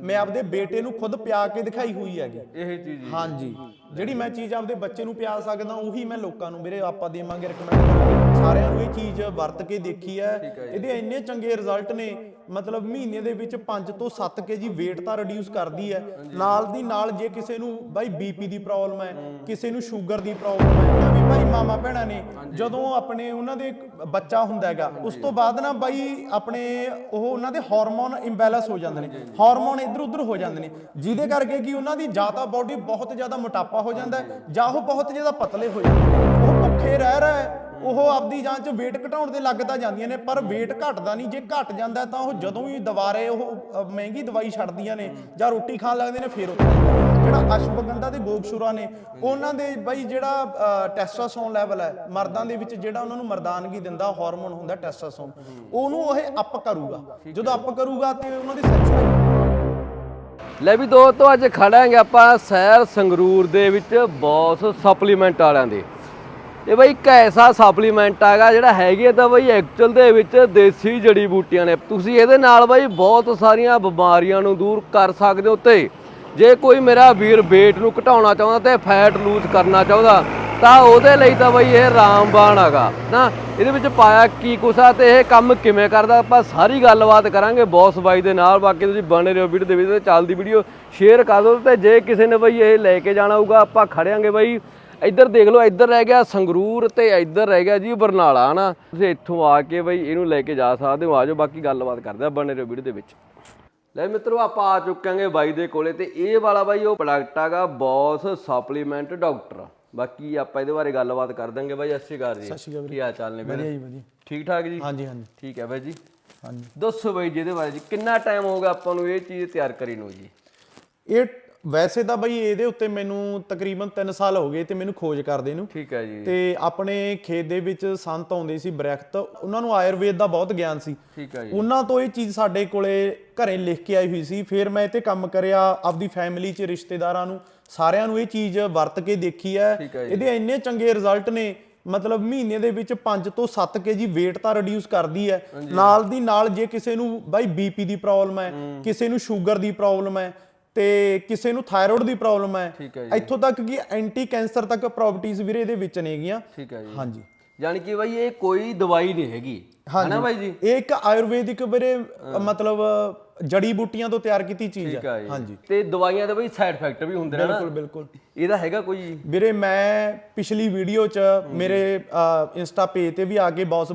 ਮੈਂ ਆਪਦੇ ਬੇਟੇ ਨੂੰ ਖੁਦ ਪਿਆ ਕੇ ਦਿਖਾਈ ਹੋਈ ਹੈਗੀ। ਇਹ ਚੀਜ਼ ਜੀ ਹਾਂਜੀ। ਜਿਹੜੀ ਮੈਂ ਚੀਜ਼ ਆਪਦੇ ਬੱਚੇ ਨੂੰ ਪਿਆ ਸਕਦਾ ਉਹੀ ਮੈਂ ਲੋਕਾਂ ਨੂੰ ਵੀਰੇ ਆਪਾਂ ਦੇਵਾਂਗੇ ਰეკਮੈਂਡ ਸਾਰਿਆਂ ਨੂੰ ਇਹ ਚੀਜ਼ ਵਰਤ ਕੇ ਦੇਖੀ ਹੈ। ਇਹਦੇ ਇੰਨੇ ਚੰਗੇ ਰਿਜ਼ਲਟ ਨੇ। ਮਤਲਬ ਮਹੀਨੇ ਦੇ ਵਿੱਚ 5 ਤੋਂ 7 ਕੇਜੀ weight ਤਾਂ ਰਿਡਿਊਸ ਕਰਦੀ ਹੈ। ਨਾਲ ਦੀ ਨਾਲ ਜੇ ਕਿਸੇ ਨੂੰ ਬਾਈ ਬੀਪੀ ਦੀ ਪ੍ਰੋਬਲਮ ਹੈ, ਕਿਸੇ ਨੂੰ ਸ਼ੂਗਰ ਦੀ ਪ੍ਰੋਬਲਮ ਹੈ, ਤਾਂ ਵੀ ਬਾਈ ਮਾਮਾ ਭੈਣਾਂ ਨੇ ਜਦੋਂ ਆਪਣੇ ਉਹਨਾਂ ਦੇ ਬੱਚਾ ਹੁੰਦਾ ਹੈਗਾ, ਉਸ ਤੋਂ ਬਾਅਦ ਨਾ ਬਾਈ ਆਪਣੇ ਉਹ ਉਹਨਾਂ ਦੇ ਹਾਰਮੋਨ ਇੰਬੈਲੈਂਸ ਹੋ ਜਾਂਦੇ ਨੇ ਹਾਰਮੋਨ ਇੱਧਰ ਉੱਧਰ ਹੋ ਜਾਂਦੇ ਨੇ। ਜਿਹਦੇ ਕਰਕੇ ਕਿ ਉਹਨਾਂ ਦੀ ਜਾਂ ਤਾਂ ਬਾਡੀ ਬਹੁਤ ਜ਼ਿਆਦਾ ਮੋਟਾਪਾ ਹੋ ਜਾਂਦਾ ਜਾਂ ਉਹ ਬਹੁਤ ਜ਼ਿਆਦਾ ਪਤਲੇ ਹੋ ਜਾਂਦੇ ਨੇ। ਉਹ ਭੁੱਖੇ ਰਹਿ ਰਿਹਾ ਹੈ। ਉਹ ਆਪਦੀ ਜਾਂਚ weight ਘਟਾਉਣ ਦੇ ਲੱਗ ਤਾਂ ਜਾਂਦੀਆਂ ਨੇ, ਪਰ weight ਘਟਦਾ ਨਹੀਂ। ਜੇ ਘਟ ਜਾਂਦਾ ਤਾਂ ਉਹ ਜਦੋਂ ਵੀ ਦੁਬਾਰੇ ਉਹ ਮਹਿੰਗੀ ਦਵਾਈ ਛੱਡਦੀਆਂ ਨੇ ਜਾਂ ਰੋਟੀ ਖਾਣ ਲੱਗਦੇ ਨੇ, ਫੇਰ ਉੱਥੇ ਜਿਹੜਾ ਅਸ਼ਵਗੰਧਾ ਤੇ ਗੋਗਸ਼ੂਰਾ ਨੇ, ਉਹਨਾਂ ਦੇ ਬਾਈ ਜਿਹੜਾ ਟੈਸਟੋਸਟੈਰੋਨ ਲੈਵਲ ਹੈ, ਮਰਦਾਂ ਦੇ ਵਿੱਚ ਜਿਹੜਾ ਉਹਨਾਂ ਨੂੰ ਮਰਦਾਨਗੀ ਦਿੰਦਾ ਹਾਰਮੋਨ ਹੁੰਦਾ ਟੈਸਟੋਸਟੈਰੋਨ ਉਹਨੂੰ ਇਹ ਅਪ ਕਰੂਗਾ। ਜਦੋਂ ਅਪ ਕਰੂਗਾ ਤੇ ਉਹਨਾਂ ਦੀ ਸੈਕਸ ਲੈ ਵੀ ਦੋਸਤੋ, ਅੱਜ ਖੜਾਂਗੇ ਆਪਾਂ ਸੈਰ ਸੰਗਰੂਰ ਦੇ ਵਿੱਚ ਬੌਸ ਸਪਲੀਮੈਂਟ ਵਾਲਿਆਂ ਦੇ। ਇਹ ਬਈ ਇੱਕ ਐਸਾ ਸਪਲੀਮੈਂਟ ਹੈਗਾ ਜਿਹੜਾ ਹੈਗੀ ਤਾਂ ਬਈ ਐਕਚੁਅਲ ਦੇ ਵਿੱਚ ਦੇਸੀ ਜੜੀ ਬੂਟੀਆਂ ਨੇ। ਤੁਸੀਂ ਇਹਦੇ ਨਾਲ ਬਈ ਬਹੁਤ ਸਾਰੀਆਂ ਬਿਮਾਰੀਆਂ ਨੂੰ ਦੂਰ ਕਰ ਸਕਦੇ ਹੋ ਤੇ ਜੇ ਕੋਈ ਮੇਰਾ ਵੀਰ weight ਨੂੰ ਘਟਾਉਣਾ ਚਾਹੁੰਦਾ ਤੇ ਫੈਟ ਲੂਜ਼ ਕਰਨਾ ਚਾਹੁੰਦਾ, ਤਾਂ ਉਹਦੇ ਲਈ ਤਾਂ ਬਈ ਇਹ ਰਾਮਬਾਣ ਹੈਗਾ। ਨਾ, ਇਹਦੇ ਵਿੱਚ ਪਾਇਆ ਕੀ ਕੁਛ ਆ ਤੇ ਇਹ ਕੰਮ ਕਿਵੇਂ ਕਰਦਾ, ਆਪਾਂ ਸਾਰੀ ਗੱਲਬਾਤ ਕਰਾਂਗੇ ਬੌਸ ਬਾਈ ਦੇ ਨਾਲ। ਬਾਕੀ ਤੁਸੀਂ ਬਣੇ ਰਹੋ ਵੀਡੀਓ ਦੇ ਵਿੱਚ ਚੱਲਦੀ ਵੀਡੀਓ ਸ਼ੇਅਰ ਕਰ ਦਿਓ ਤੇ ਜੇ ਕਿਸੇ ਨੇ ਬਈ ਇਹ ਲੈ ਕੇ ਜਾਣਾ ਹੋਊਗਾ, ਆਪਾਂ ਖੜਿਆਂਗੇ ਬਈ। ਇੱਧਰ ਦੇਖ ਲਓ ਇੱਧਰ ਰਹਿ ਗਿਆ ਸੰਗਰੂਰ ਤੇ ਇੱਧਰ ਰਹਿ ਗਿਆ ਜੀ ਬਰਨਾਲਾ ਹਨਾ? ਤੁਸੀਂ ਇੱਥੋਂ ਆ ਕੇ ਬਈ ਇਹਨੂੰ ਲੈ ਕੇ ਜਾ ਸਕਦੇ ਹੋ ਆਜੋ ਬਾਕੀ ਗੱਲਬਾਤ ਕਰਦੇ ਆ ਬਣੇ ਰਹੋ ਵੀਡੀਓ ਦੇ ਵਿੱਚ। ਲੈ ਮਿੱਤਰੋ ਆਪਾਂ ਆ ਚੁੱਕਾਂਗੇ ਬਾਈ ਦੇ ਕੋਲੇ ਤੇ ਇਹ ਵਾਲਾ ਬਾਈ ਉਹ ਪ੍ਰੋਡਕਟ ਹੈਗਾ ਬੌਸ ਸਪਲੀਮੈਂਟ ਡਾਕਟਰ ਬਾਕੀ ਆਪਾਂ ਇਹਦੇ ਬਾਰੇ ਗੱਲਬਾਤ ਕਰ ਦਾਂਗੇ ਬਾਈ ਸਤਿ ਸ਼੍ਰੀ ਅਕਾਲ ਜੀ। ਸ਼੍ਰੀ ਅਕਾਲ ਕੀ ਹਾਲ ਚਾਲ ਨੇ ਵਧੀਆ ਜੀ ਵਧੀਆ। ਠੀਕ ਠਾਕ ਜੀ? ਹਾਂਜੀ ਹਾਂਜੀ। ਠੀਕ ਹੈ ਬਾਈ ਜੀ। ਹਾਂਜੀ। ਦੱਸੋ ਬਾਈ ਜੀ ਇਹਦੇ ਬਾਰੇ ਜੀ ਕਿੰਨਾ ਟਾਈਮ ਹੋ ਗਿਆ ਆਪਾਂ ਨੂੰ ਇਹ ਚੀਜ਼ ਤਿਆਰ ਕਰੀ ਨੂੰ ਜੀ? ਇਹ ਵੈਸੇ ਤਾਂ ਬਈ ਇਹਦੇ ਉੱਤੇ ਮੈਨੂੰ ਤਕਰੀਬਨ 3 ਸਾਲ ਹੋ ਗਏ ਤੇ ਮੈਨੂੰ ਖੋਜ ਕਰਦੇ ਨੂੰ। ਠੀਕ ਹੈ ਜੀ। ਤੇ ਆਪਣੇ ਖੇਤ ਦੇ ਵਿੱਚ ਸੰਤ ਆਉਂਦੇ ਸੀ ਬ੍ਰੈਖਤ। ਉਹਨਾਂ ਨੂੰ ਆਯੁਰਵੇਦ ਦਾ ਬਹੁਤ ਗਿਆਨ ਸੀ। ਠੀਕ ਹੈ ਜੀ। ਉਹਨਾਂ ਤੋਂ ਇਹ ਚੀਜ਼ ਸਾਡੇ ਕੋਲੇ ਘਰੇ ਲਿਖ ਕੇ ਆਈ ਹੋਈ ਸੀ। ਫਿਰ ਮੈਂ ਤੇ ਕੰਮ ਕਰਿਆ ਆਪਦੀ ਫੈਮਿਲੀ 'ਚ ਰਿਸ਼ਤੇਦਾਰਾਂ ਨੂੰ। ਸਾਰਿਆਂ ਨੂੰ ਇਹ ਚੀਜ਼ ਵਰਤ ਕੇ ਦੇਖੀ ਹੈ। ਇਹਦੇ ਇੰਨੇ ਚੰਗੇ ਰਿਜ਼ਲਟ ਨੇ ਮਤਲਬ ਮਹੀਨੇ ਦੇ ਵਿੱਚ 5 ਤੋਂ 7 ਕੇਜੀ weight ਤਾਂ ਰਿਡਿਊਸ ਕਰਦੀ ਹੈ। ਨਾਲ ਦੀ ਨਾਲ ਜੇ ਕਿਸੇ ਨੂੰ ਬਾਈ ਬੀਪੀ ਦੀ ਪ੍ਰੋਬਲਮ ਹੈ ਕਿਸੇ ਨੂੰ ਸ਼ੂਗਰ ਦੀ ਪ੍ਰੋਬਲਮ ਹੈ ਤੇ ਕਿਸੇ ਨੂੰ ਥਾਇਰੋਇਡ ਦੀ ਪ੍ਰੋਬਲਮ ਹੈ। ਇੱਥੋਂ ਤੱਕ ਕਿ ਐਂਟੀ ਕੈਂਸਰ ਤੱਕ ਪ੍ਰੋਪਰਟੀਆਂ ਵੀਰੇ ਇਹਦੇ ਵਿੱਚ ਨੇਗੀਆਂ ਠੀਕ ਹੈ ਜੀ। ਹਾਂਜੀ। ਯਾਨੀ ਕਿ ਬਾਈ ਇਹ ਕੋਈ ਦਵਾਈ ਨਹੀਂ ਹੈਗੀ। ਹੈਨਾ ਬਾਈ ਜੀ? ਇਹ ਇੱਕ ਆਯੁਰਵੈਦਿਕ ਵੀਰੇ ਮਤਲਬ ਜੜੀ ਬੂਟੀਆਂ ਤੋਂ ਤਿਆਰ ਕੀਤੀ ਚੀਜ਼ ਹੈ। ਹਾਂਜੀ। ਤੇ ਦਵਾਈਆਂ ਦੇ ਬਈ ਸਾਈਡ ਇਫੈਕਟ ਵੀ ਹੁੰਦੇ ਨੇ ਬਿਲਕੁਲ ਬਿਲਕੁਲ। ਇਹਦਾ ਹੈਗਾ ਕੋਈ? ਵੀਰੇ ਮੈਂ ਪਿਛਲੀ ਵੀਡੀਓ 'ਚ ਮੇਰੇ ਇੰਸਟਾ ਪੇਜ ਤੇ ਵੀ ਆ ਕੇ ਬੌਸ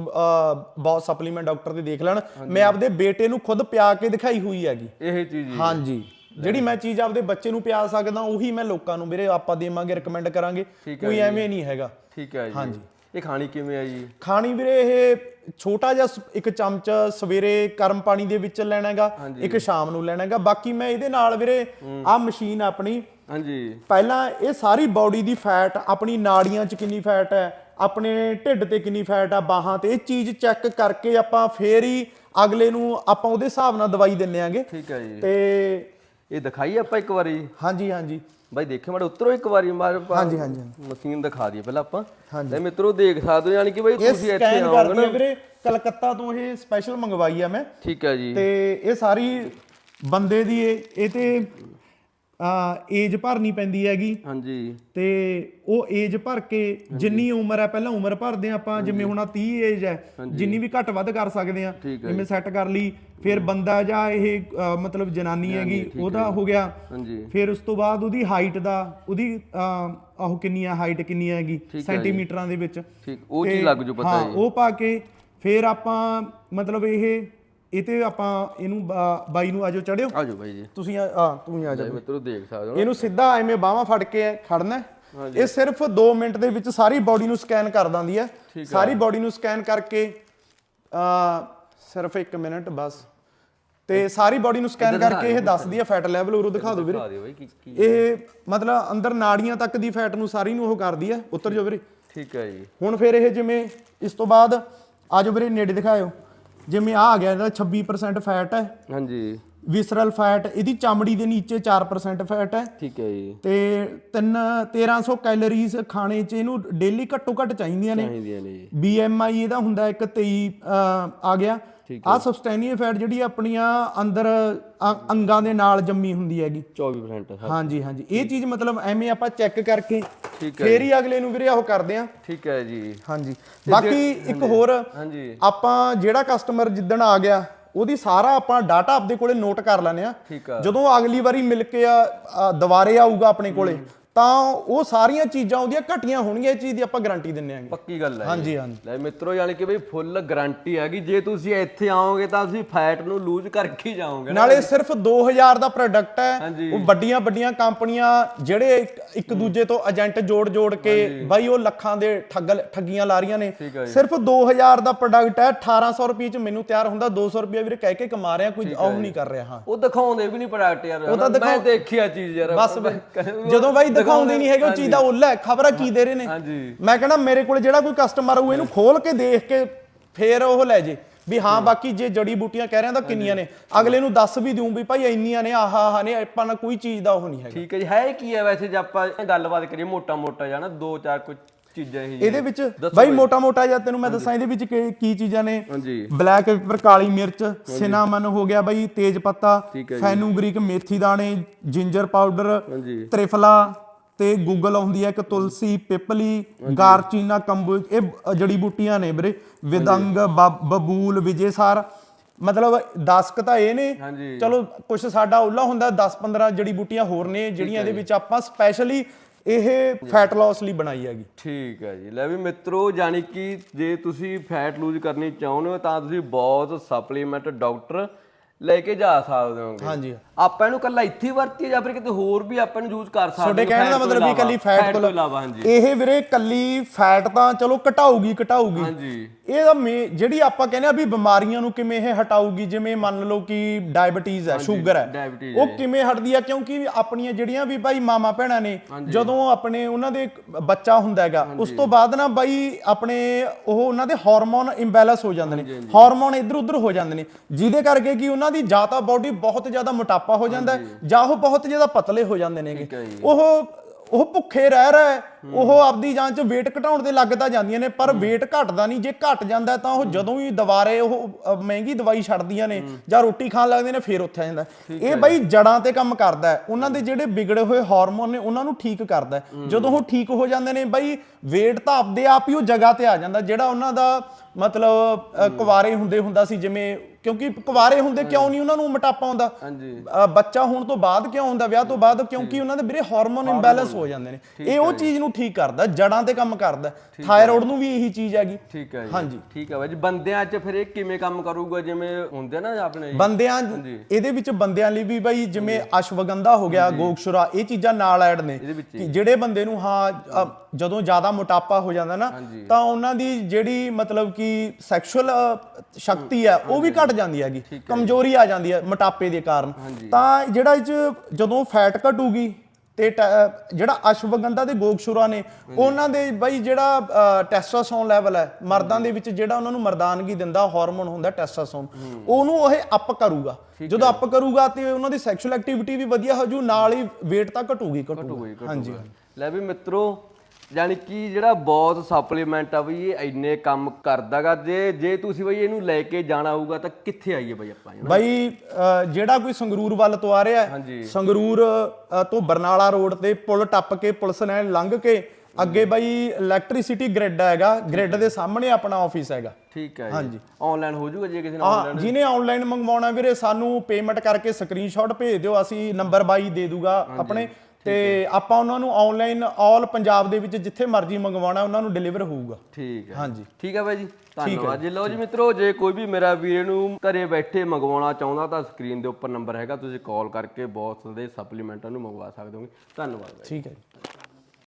ਬੌਸ ਸਪਲੀਮੈਂਟ ਡਾਕਟਰ ਤੇ ਦੇਖ ਲੈਣ। ਮੈਂ ਆਪਦੇ ਬੇਟੇ ਨੂੰ ਖੁਦ ਪਿਆ ਕੇ ਦਿਖਾਈ ਹੋਈ ਹੈਗੀ। ਇਹ ਚੀਜ਼ ਹਾਂਜੀ। ਜਿਹੜੀ ਮੈਂ ਚੀਜ਼ ਆਪਦੇ ਬੱਚੇ ਨੂੰ ਪਿਆ ਸਕਦਾ ਉਹੀ ਮੈਂ ਲੋਕਾਂ ਨੂੰ ਵੀਰੇ ਆਪਾਂ ਦੇਵਾਂਗੇ ਰეკਮੈਂਡ ਕਰਾਂਗੇ। ਕੋਈ ਐਵੇਂ ਨਹੀਂ ਹੈਗਾ। ਠੀਕ ਹੈ ਜੀ। ਹਾਂਜੀ। ਇਹ ਖਾਣੀ ਕਿਵੇਂ ਹੈ ਜੀ? ਖਾਣੀ ਵੀਰੇ ਇਹ ਛੋਟਾ ਜਿਹਾ ਇੱਕ ਚਮਚ ਸਵੇਰੇ ਗਰਮ ਪਾਣੀ ਦੇ ਵਿੱਚ ਲੈਣਾ ਹੈਗਾ ਇੱਕ ਸ਼ਾਮ ਨੂੰ ਲੈਣਾ ਹੈਗਾ। ਬਾਕੀ ਮੈਂ ਇਹਦੇ ਨਾਲ ਵੀਰੇ ਆਹ ਮਸ਼ੀਨ ਆਪਣੀ ਹਾਂਜੀ। ਪਹਿਲਾਂ ਇਹ ਸਾਰੀ ਬਾਡੀ ਦੀ ਫੈਟ ਆਪਣੀ ਨਾੜੀਆਂ 'ਚ ਕਿੰਨੀ ਫੈਟ ਹੈ ਆਪਣੇ ਢਿੱਡ ਤੇ ਕਿੰਨੀ ਫੈਟ ਆ ਬਾਹਾਂ ਤੇ ਇਹ ਚੀਜ਼ ਚੈੱਕ ਕਰਕੇ ਆਪਾਂ ਫੇਰ ਹੀ ਅਗਲੇ ਨੂੰ ਆਪਾਂ ਉਹਦੇ ਹਿਸਾਬ ਨਾਲ ਦਵਾਈ ਦਿੰਨੇ ਆਂਗੇ। ਠੀਕ ਹੈ ਜੀ। ਤੇ ਇਹ ਦਿਖਾਈ ਆਪਾਂ ਇੱਕ ਵਾਰੀ। ਹਾਂਜੀ ਹਾਂਜੀ। ਬਾਈ ਦੇਖਿਓ ਮਾੜਾ ਉਤਰੋ ਇੱਕ ਵਾਰੀ ਮਾਰ ਹਾਂਜੀ ਹਾਂਜੀ ਮਸ਼ੀਨ ਦਿਖਾ ਦਈਏ ਪਹਿਲਾਂ ਆਪਾਂ। ਤੇ ਮਿੱਤਰੋ ਦੇਖ ਸਕਦੇ ਹੋ ਯਾਨੀ ਕਿ ਬਾਈ ਤੁਸੀਂ ਇੱਥੇ ਆਓਗੇ ਨਾ। ਵੀਰੇ ਕਲਕੱਤਾ ਤੋਂ ਇਹ ਸਪੈਸ਼ਲ ਮੰਗਵਾਈ ਆ ਮੈਂ। ਠੀਕ ਹੈ ਜੀ। ਤੇ ਇਹ ਸਾਰੀ ਬੰਦੇ ਦੀ ਇਹ ਇਹ ਤੇ ਏਜ ਭਰਨੀ ਪੈਂਦੀ ਹੈਗੀ। ਹਾਂਜੀ। ਤੇ ਉਹ ਏਜ ਭਰ ਕੇ ਜਿੰਨੀ ਉਮਰ ਹੈ ਪਹਿਲਾਂ ਉਮਰ ਭਰਦੇ ਆ ਆਪਾਂ ਜਿਵੇਂ ਹੁਣ ਆਹ 30 ਏਜ ਹੈ ਜਿੰਨੀ ਵੀ ਘੱਟ ਵੱਧ ਕਰ ਸਕਦੇ ਆ ਜਿਵੇਂ ਸੈੱਟ ਕਰ ਲਈ ਫਿਰ ਬੰਦਾ ਜਾਂ ਇਹ ਮਤਲਬ ਜਨਾਨੀ ਹੈਗੀ ਉਹਦਾ ਹੋ ਗਿਆ। ਹਾਂਜੀ। ਫਿਰ ਉਸ ਤੋਂ ਬਾਅਦ ਉਹਦੀ ਹਾਈਟ ਦਾ ਉਹਦੀ ਉਹ ਕਿੰਨੀ ਆ ਹਾਈਟ ਕਿੰਨੀ ਹੈਗੀ ਸੈਂਟੀਮੀਟਰਾਂ ਦੇ ਵਿੱਚ। ਠੀਕ ਉਹ ਚੀਜ਼ ਲੱਗ ਜੂ ਪਤਾ ਹਾਂ ਉਹ ਪਾ ਕੇ ਫਿਰ ਆਪਾਂ ਮਤਲਬ ਇਹ ਇਹ ਤੇ ਆਪਾਂ ਇਹਨੂੰ ਬਾ- ਬਾਈ ਨੂੰ ਆਜੋ ਚੜਿਓ। ਆ ਜਾਓ ਬਾਈ ਜੀ। ਤੁਸੀਂ ਆ ਆ, ਤੂੰ ਹੀ ਆ ਜਾ ਮਿੱਤਰੋ ਦੇਖ ਸਕਦੇ ਹੋ ਇਹਨੂੰ ਸਿੱਧਾ ਐਵੇਂ ਬਾਹਾਂ ਫੜ ਕੇ ਖੜਨਾ ਹੈ। ਇਹ ਸਿਰਫ 2 ਮਿੰਟ ਦੇ ਵਿੱਚ ਸਾਰੀ ਬਾਡੀ ਨੂੰ ਸਕੈਨ ਕਰ ਦਿੰਦੀ ਹੈ। ਸਾਰੀ ਬਾਡੀ ਨੂੰ ਸਕੈਨ ਕਰਕੇ ਆ ਸਿਰਫ 1 ਮਿੰਟ ਬਸ। ਤੇ ਸਾਰੀ ਬਾਡੀ ਨੂੰ ਸਕੈਨ ਕਰਕੇ ਇਹ ਦੱਸਦੀ ਹੈ ਫੈਟ ਲੈਵਲ ਉਰੋਂ ਦਿਖਾ ਦਿਓ ਵੀਰੇ। ਦਿਖਾ ਦਿਓ ਬਾਈ ਕੀ ਕੀ ਇਹ ਮਤਲਬ ਅੰਦਰ ਨਾੜੀਆਂ ਤੱਕ ਦੀ ਫੈਟ ਨੂੰ ਸਾਰੀ ਨੂੰ ਉਹ ਕਰਦੀ ਹੈ। ਉੱਤਰ ਜਾਓ ਵੀਰੇ। ਠੀਕ ਹੈ ਜੀ। ਹੁਣ ਫਿਰ ਇਹ ਜਿਵੇਂ ਇਸ ਤੋਂ ਬਾਅਦ ਆਜੋ ਵੀਰੇ ਨੇੜੇ ਦਿਖਾਇਓ। ਜਿਵੇਂ ਆ ਗਿਆ ਇਹਦਾ 26% ਫੈਟ ਹੈ। ਹਾਂਜੀ। ਵਿਸਰਲ ਫੈਟ ਇਹਦੀ ਚਮੜੀ ਦੇ ਨੀਚੇ 4% ਫੈਟ ਹੈ। ਠੀਕ ਹੈ ਜੀ। ਤੇ 3 1300 ਕੈਲੋਰੀਜ਼ ਖਾਣੇ 'ਚ ਇਹਨੂੰ ਡੇਲੀ ਘੱਟੋ ਘੱਟ ਚਾਹੀਦੀਆਂ ਨੇ। ਚਾਹੀਦੀਆਂ ਨੇ ਜੀ। BMI ਇਹਦਾ ਹੁੰਦਾ ਇੱਕ 23 ਅਹ, ਆ ਗਿਆ। ਆ ਸਬਸਟੈਨੀਆ ਫੈਟ ਜਿਹੜੀ ਆਪਣੀਆਂ ਅੰਦਰ ਅੰਗਾਂ ਦੇ ਨਾਲ ਜੰਮੀ ਹੁੰਦੀ ਹੈਗੀ। 24% ਹੈ। ਹਾਂਜੀ। ਹਾਂਜੀ ਇਹ ਚੀਜ਼ ਮਤਲਬ ਐਵੇਂ ਆਪਾਂ ਚੈੱਕ ਕਰਕੇ ਠੀਕ ਹੈ ਫੇਰ ਹੀ ਅਗਲੇ ਨੂੰ ਵੀਰੇ ਉਹ ਕਰਦੇ ਆ ਠੀਕ ਹੈ ਜੀ। ਹਾਂਜੀ। ਬਾਕੀ ਇੱਕ ਹੋਰ ਹਾਂਜੀ। ਆਪਾਂ ਜਿਹੜਾ ਕਸਟਮਰ ਜਿੱਦਣ ਆ ਗਿਆ ਉਹਦੀ ਸਾਰਾ ਆਪਾਂ ਡਾਟਾ ਆਪਦੇ ਕੋਲੇ ਨੋਟ ਕਰ ਲੈਂਦੇ ਆ। ਜਦੋਂ ਅਗਲੀ ਵਾਰੀ ਮਿਲ ਕੇ ਆ ਦੁਬਾਰੇ ਆਊਗਾ ਆਪਣੇ ਕੋਲੇ ਤਾਂ ਉਹ ਸਾਰੀਆਂ ਚੀਜ਼ਾਂ ਉਹਦੀਆਂ ਘਟੀਆਂ ਹੋਣਗੀਆਂ ਇਹ ਚੀਜ਼ ਦੀ ਆਪਾਂ ਗਾਰੰਟੀ ਦਿੰਨੇ ਆਂਗੇ ਪੱਕੀ ਗੱਲ ਹੈ ਹਾਂਜੀ ਹਾਂਜੀ। ਲੈ ਮਿੱਤਰੋ ਯਾਨੀ ਕਿ ਬਈ ਫੁੱਲ ਗਾਰੰਟੀ ਹੈਗੀ। ਜੇ ਤੁਸੀਂ ਇੱਥੇ ਆਓਗੇ ਤਾਂ ਤੁਸੀਂ ਫੈਟ ਨੂੰ ਲੂਜ਼ ਕਰਕੇ ਹੀ ਜਾਓਗੇ ਨਾਲੇ ਸਿਰਫ 2000 ਦਾ ਪ੍ਰੋਡਕਟ ਹੈ। ਉਹ ਵੱਡੀਆਂ ਵੱਡੀਆਂ ਕੰਪਨੀਆਂ ਜਿਹੜੇ ਇੱਕ- ਦੂਜੇ ਤੋਂ ਏਜੰਟ ਜੋੜ ਜੋੜ ਕੇ ਬਾਈ ਉਹ ਲੱਖਾਂ ਦੇ ਠੱਗਲ ਠੱਗੀਆਂ ਲਾ ਰਹੀਆਂ ਨੇ। ਸਿਰਫ 2000 ਦਾ ਪ੍ਰੋਡਕਟ ਹੈ 1800 ਰੁਪਏ ਚ ਮੈਨੂੰ ਤਿਆਰ ਹੁੰਦਾ 200 ਰੁਪਏ ਵੀਰੇ ਕਹਿ ਕੇ ਕਮਾ ਰਿਹਾ ਕੋਈ ਉਹ ਨਹੀਂ ਕਰ ਰਿਹਾ ਹਾਂ। ਉਹ ਦਿਖਾਉਂਦੇ ਵੀ ਨਹੀਂ ਪ੍ਰੋਡਕਟ ਯਾਰ ਮੈਂ ਦੇਖਿਆ ਚੀਜ਼ ਯਾਰ। ਬਸ ਜਦੋਂ ਬਾਈ ਦਿਖਾਉਂਦੇ ਨਹੀਂ ਹੈਗੇ ਉਹ ਚੀਜ਼ ਦਾ ਉੱਲਾ ਹੈ ਖਬਰਾਂ ਕੀ ਦੇ ਰਹੇ ਨੇ। ਮੈਂ ਕਹਿੰਦਾ ਮੇਰੇ ਕੋਲ ਜਿਹੜਾ ਕੋਈ ਕਸਟਮਰ ਆਊ ਇਹਨੂੰ ਖੋਲ ਕੇ ਦੇਖ ਕੇ ਫੇਰ ਉਹ ਲੈ ਜੇ। ਵੀ ਹਾਂ ਬਾਕੀ ਜੇ ਜੜੀ ਬੂਟੀਆਂ ਕਹਿ ਰਿਹਾ ਤਾਂ ਕਿੰਨੀਆਂ ਨੇ? ਅਗਲੇ ਨੂੰ ਦੱਸ ਵੀ ਦਿਉ ਵੀ ਭਾਈ ਇੰਨੀਆਂ ਨੇ ਆਹ ਆਹ ਨੇ ਆਪਾਂ ਨਾਲ ਕੋਈ ਚੀਜ਼ ਦਾ ਉਹ ਨਹੀਂ ਹੈਗਾ। ਠੀਕ ਹੈ ਜੀ ਹੈ ਕੀ ਹੈ ਵੈਸੇ ਜੇ ਆਪਾਂ ਗੱਲਬਾਤ ਕਰੀਏ ਮੋਟਾ ਮੋਟਾ ਜਾਣਾ ਦੋ ਚਾਰ ਕੁਝ ਚੀਜ਼ਾਂ ਹੀ ਇਹਦੇ ਵਿੱਚ ਬਾਈ ਮੋਟਾ ਮੋਟਾ ਜਿਹਾ ਤੈਨੂੰ ਮੈਂ ਦੱਸਾਂ ਇਹਦੇ ਵਿੱਚ ਕੀ ਕੀ ਚੀਜ਼ਾਂ ਨੇ? ਬਲੈਕ ਪੇਪਰ ਕਾਲੀ ਮਿਰਚ ਸਿਨਾਮਨ ਹੋ ਗਿਆ ਬਾਈ ਤੇਜ ਪੱਤਾ ਜੀ। ਫੈਨੂਗ੍ਰੀਕ ਮੇਥੀ ਦਾਣੇ ਜਿੰਜਰ ਪਾਊਡਰ ਤ੍ਰਿਫਲਾ ਤੇ ਗੂਗਲ ਆਉਂਦੀ ਹੈ ਇੱਕ ਤੁਲਸੀ ਪਿਪਲੀ ਗਾਰਚੀਨਾ ਕੰਬੂ ਇਹ ਜੜੀ ਬੂਟੀਆਂ ਨੇ ਵੀਰੇ। ਵਿਦੰਗ ਬਬੂਲ ਵਿਜੇਸਾਰ। ਮਤਲਬ 10 ਕ ਤਾਂ ਇਹ ਨੇ। ਚਲੋ ਕੁਝ ਸਾਡਾ ਉੱਲਾ ਹੁੰਦਾ 10 15 ਜੜੀ ਬੂਟੀਆਂ ਹੋਰ ਨੇ ਜਿਹੜੀਆਂ ਇਹਦੇ ਵਿੱਚ ਆਪਾਂ ਸਪੈਸ਼ਲੀ ਇਹ ਫੈਟ ਲਾਸ ਲਈ ਬਣਾਈ ਹੈਗੀ। ਠੀਕ ਹੈ ਜੀ। ਲੈ ਵੀ ਮਿੱਤਰੋ ਜਾਨੀ ਕਿ ਜੇ ਤੁਸੀਂ ਫੈਟ ਲੂਜ਼ ਕਰਨੀ ਚਾਹੁੰਦੇ ਹੋ ਤਾਂ ਤੁਸੀਂ ਬਹੁਤ ਸਪਲੀਮੈਂਟ ਡਾਕਟਰ ਲੈ ਕੇ ਜਾ ਸਕਦੇ ਹੋਗੇ। ਹਾਂਜੀ। ਆਪਾਂ ਇਹਨੂੰ ਕੱਲਾ ਇੱਥੇ ਹੀ ਵਰਤੀਏ ਜਾਂ ਫਿਰ ਕਿਤੇ ਹੋਰ ਵੀ ਆਪਾਂ ਨੂੰ ਯੂਜ਼ ਕਰ ਸਕਦੇ ਤੁਹਾਡੇ ਕਹਿਣ ਦਾ ਮਤਲਬ ਵੀ। ਕੱਲੀ ਫੈਟ ਤੋਂ ਇਲਾਵਾ ਹਾਂਜੀ। ਇਹ ਵੀਰੇ ਕੱਲੀ ਫੈਟ ਤਾਂ ਚਲੋ ਘਟਾਊਗੀ ਘਟਾਊਗੀ। ਹਾਂਜੀ। ਇਹ ਤਾਂ ਜਿਹੜੀ ਆਪਾਂ ਕਹਿੰਦੇ ਆ ਵੀ ਬਿਮਾਰੀਆਂ ਨੂੰ ਕਿਵੇਂ ਇਹ ਹਟਾਊਗੀ ਜਿਵੇਂ ਮੰਨ ਲਓ ਕਿ ਡਾਇਬੀਟੀਜ਼ ਹੈ ਸ਼ੂਗਰ ਹੈ ਉਹ ਕਿਵੇਂ ਹਟਦੀ ਆ? ਕਿਉਂਕਿ ਆਪਣੀਆਂ ਜਿਹੜੀਆਂ ਵੀ ਭਾਈ ਮਾਮਾ ਭੈਣਾਂ ਨੇ ਜਦੋਂ ਆਪਣੇ ਉਹਨਾਂ ਦੇ ਬੱਚਾ ਹੁੰਦਾ ਹੈਗਾ ਉਸ ਤੋਂ ਬਾਅਦ ਨਾ ਬਾਈ ਆਪਣੇ ਉਹ ਉਹਨਾਂ ਦੇ ਹਾਰਮੋਨ ਇੰਬੈਲੈਂਸ ਹੋ ਜਾਂਦੇ ਨੇ। ਹਾਰਮੋਨ ਇੱਧਰ ਉੱਧਰ ਹੋ ਜਾਂਦੇ ਨੇ। ਜਿਹਦੇ ਕਰਕੇ ਕਿ ਉਹਨਾਂ ਦੀ ਜਾਂ ਤਾਂ ਬਾਡੀ ਬਹੁਤ ਜ਼ਿਆਦਾ ਮੋਟਾਪਾ ਹੋ ਜਾਂਦਾ ਹੈ ਜਾਂ ਉਹ ਬਹੁਤ ਜ਼ਿਆਦਾ ਪਤਲੇ ਹੋ ਜਾਂਦੇ ਨੇਗੇ। ਉਹ ਉਹ ਭੁੱਖੇ ਰਹਿ ਰਿਹਾ ਹੈ, ਉਹ ਆਪਦੀ ਜਾਂਚ weight ਘਟਾਉਣ ਦੇ ਲੱਗ ਤਾਂ ਜਾਂਦੀਆਂ ਨੇ ਪਰ weight ਘਟਦਾ ਨਹੀਂ। ਜੇ ਘਟ ਜਾਂਦਾ ਤਾਂ ਉਹ ਜਦੋਂ ਹੀ ਦੁਬਾਰੇ ਉਹ ਮਹਿੰਗੀ ਦਵਾਈ ਛੱਡਦੀਆਂ ਨੇ ਜਾਂ ਰੋਟੀ ਖਾਣ ਲੱਗਦੇ ਨੇ ਫੇਰ ਉੱਥੇ ਆ ਜਾਂਦਾ। ਇਹ ਬਈ ਜੜਾਂ ਤੇ ਕੰਮ ਕਰਦਾ ਉਹਨਾਂ ਦੇ ਜਿਹੜੇ ਵਿਗੜੇ ਹੋਏ ਹਾਰਮੋਨ ਨੇ ਉਹਨਾਂ ਨੂੰ ਠੀਕ ਕਰਦਾ ਜਦੋਂ ਉਹ ਠੀਕ ਹੋ ਜਾਂਦੇ ਨੇ ਬਈ weight ਤਾਂ ਆਪਦੇ ਆਪ ਹੀ ਉਹ ਜਗ੍ਹਾ ਤੇ ਆ ਜਾਂਦਾ ਜਿਹੜਾ ਉਹਨਾਂ ਦਾ ਮਤਲਬ ਕੁਵਾਰੇ ਹੁੰਦੇ ਹੁੰਦਾ ਸੀ ਜਿਵੇਂ ਕਿਉਂਕਿ ਕੁਵਾਰੇ ਹੁੰਦੇ ਕਿਉਂ ਨਹੀਂ ਉਹਨਾਂ ਨੂੰ ਮੋਟਾਪਾ ਆਉਂਦਾ? ਹਾਂਜੀ। ਬੱਚਾ ਹੋਣ ਤੋਂ ਬਾਅਦ ਕਿਉਂ ਹੁੰਦਾ ਵਿਆਹ ਤੋਂ ਬਾਅਦ? ਕਿਉਂਕਿ ਉਹਨਾਂ ਦੇ ਵੀਰੇ ਹਾਰਮੋਨ ਇੰਬੈਲੈਂਸ ਹੋ ਜਾਂਦੇ ਨੇ। ਇਹ ਉਹ ਚੀਜ਼ ਨੂੰ ਠੀਕ ਕਰਦਾ ਜੜਾਂ ਤੇ ਕੰਮ ਕਰਦਾ। ਥਾਇਰੋਇਡ ਨੂੰ ਵੀ ਇਹੀ ਚੀਜ਼ ਹੈਗੀ। ਠੀਕ ਹੈ ਜੀ। ਹਾਂਜੀ। ਠੀਕ ਹੈ ਬਾਈ ਜੀ ਬੰਦਿਆਂ 'ਚ ਫਿਰ ਇਹ ਕਿਵੇਂ ਕੰਮ ਕਰੂਗਾ? ਜਿਵੇਂ ਹੁੰਦੇ ਨਾ ਆਪਣੇ ਬੰਦਿਆਂ ਇਹਦੇ ਵਿੱਚ ਬੰਦਿਆਂ ਲਈ ਵੀ ਬਾਈ ਜਿਵੇਂ ਅਸ਼ਵਗੰਧਾ ਹੋ ਗਿਆ ਗੋਕਸ਼ੁਰਾ ਇਹ ਚੀਜ਼ਾਂ ਨਾਲ ਐਡ ਨੇ। ਕਿ ਜਿਹੜੇ ਬੰਦੇ ਨੂੰ ਹਾਂ ਜਦੋਂ ਜ਼ਿਆਦਾ ਮੋਟਾਪਾ ਹੋ ਜਾਂਦਾ ਨਾ ਤਾਂ ਉਹਨਾਂ ਦੀ ਜਿਹੜੀ ਮਤਲਬ ਕਿ ਸੈਕਸ਼ੂਅਲ ਸ਼ਕਤੀ ਹੈ ਉਹ ਵੀ ਘਟ ਜਾਂਦੀ ਹੈਗੀ। ਕਮਜ਼ੋਰੀ ਆ ਜਾਂਦੀ ਹੈ ਮੋਟਾਪੇ ਦੇ ਕਾਰਨ। ਤਾਂ ਜਿਹੜਾ ਇਹ ਜਦੋਂ ਫੈਟ ਘਟੂਗੀ ਤੇ ਜਿਹੜਾ ਅਸ਼ਵਗੰਧਾ ਦੇ ਗੋਕਸ਼ੁਰਾ ਨੇ ਉਹਨਾਂ ਦੇ ਬਾਈ ਜਿਹੜਾ ਟੈਸਟੋਸਟੈਰੋਨ ਲੈਵਲ ਹੈ ਮਰਦਾਂ ਦੇ ਵਿੱਚ ਜਿਹੜਾ ਉਹਨਾਂ ਨੂੰ ਮਰਦਾਨਗੀ ਦਿੰਦਾ ਹਾਰਮੋਨ ਹੁੰਦਾ ਟੈਸਟੋਸਟੈਰੋਨ ਉਹਨੂੰ ਇਹ ਅਪ ਕਰੂਗਾ। ਜਦੋਂ ਅਪ ਕਰੂਗਾ ਤੇ ਉਹਨਾਂ ਦੀ ਸੈਕਸ਼ੂਅਲ ਐਕਟੀਵਿਟੀ ਵੀ ਵਧੀਆ ਹੋ ਜੂ ਨਾਲ ਹੀ weight ਤਾਂ ਘਟੂਗੀ ਘਟੂਗੀ। ਹਾਂਜੀ। ਲੈ ਵੀ ਮਿੱਤਰੋ ਯਾਨੀ ਕਿ ਜਿਹੜਾ ਬਹੁਤ ਸਪਲੀਮੈਂਟ ਆ ਬਈ ਇਹ ਇੰਨੇ ਕੰਮ ਕਰਦਾਗਾ। ਜੇ ਜੇ ਤੁਸੀਂ ਬਈ ਇਹਨੂੰ ਲੈ ਕੇ ਜਾਣਾ ਹੋਊਗਾ ਤਾਂ ਕਿੱਥੇ ਆਈਏ ਬਈ ਆਪਾਂ? ਬਾਈ ਅ, ਜਿਹੜਾ ਕੋਈ ਸੰਗਰੂਰ ਵੱਲ ਤੋਂ ਆ ਰਿਹਾ ਹੈ, ਹਾਂਜੀ। ਸੰਗਰੂਰ ਅ, ਤੋਂ ਬਰਨਾਲਾ ਰੋਡ ਤੇ ਪੁਲ ਟੱਪ ਕੇ ਪੁਲਿਸ ਲਾਈਨ ਲੰਘ ਕੇ ਅੱਗੇ ਬਾਈ ਇਲੈਕਟ੍ਰਿਸਿਟੀ ਗ੍ਰਿਡ ਹੈਗਾ। ਗ੍ਰਿਡ ਦੇ ਸਾਹਮਣੇ ਆਪਣਾ ਆਫਿਸ ਹੈਗਾ। ਠੀਕ ਹੈ ਜੀ। ਹਾਂਜੀ। ਆਨਲਾਈਨ ਹੋ ਜਾਊਗਾ ਜੇ ਕਿਸੇ ਨੇ ਹਾਂ ਜਿਹਨੇ ਆਨਲਾਈਨ ਮੰਗਵਾਉਣਾ ਵੀਰੇ ਸਾਨੂੰ ਪੇਮੈਂਟ ਕਰਕੇ ਸਕਰੀਨਸ਼ਾਟ ਭੇਜ ਦਿਓ ਅਸੀਂ ਨੰਬਰ ਬਾਈ ਦੇ ਦੂਗਾ ਆਪਣੇ। ਤੇ ਆਪਾਂ ਉਹਨਾਂ ਨੂੰ ਆਨਲਾਈਨ ਆਲ ਪੰਜਾਬ ਦੇ ਵਿੱਚ ਜਿੱਥੇ ਮਰਜ਼ੀ ਮੰਗਵਾਉਣਾ ਉਹਨਾਂ ਨੂੰ ਡਿਲੀਵਰ ਹੋਊਗਾ। ਠੀਕ ਹੈ। ਹਾਂਜੀ। ਠੀਕ ਹੈ ਬਾਈ ਜੀ ਧੰਨਵਾਦ ਜੀ। ਲਓ ਜੀ ਮਿੱਤਰੋ ਜੇ ਕੋਈ ਵੀ ਮੇਰਾ ਵੀਰ ਨੂੰ ਘਰੇ ਬੈਠੇ ਮੰਗਵਾਉਣਾ ਚਾਹੁੰਦਾ ਤਾਂ ਸਕਰੀਨ ਦੇ ਉੱਪਰ ਨੰਬਰ ਹੈਗਾ ਤੁਸੀਂ ਕਾਲ ਕਰਕੇ ਬੌਸ ਦੇ ਸਪਲੀਮੈਂਟਾਂ ਨੂੰ ਮੰਗਵਾ ਸਕਦੇ ਹੋਗੇ। ਧੰਨਵਾਦ ਬਾਈ ਠੀਕ ਹੈ ਜੀ।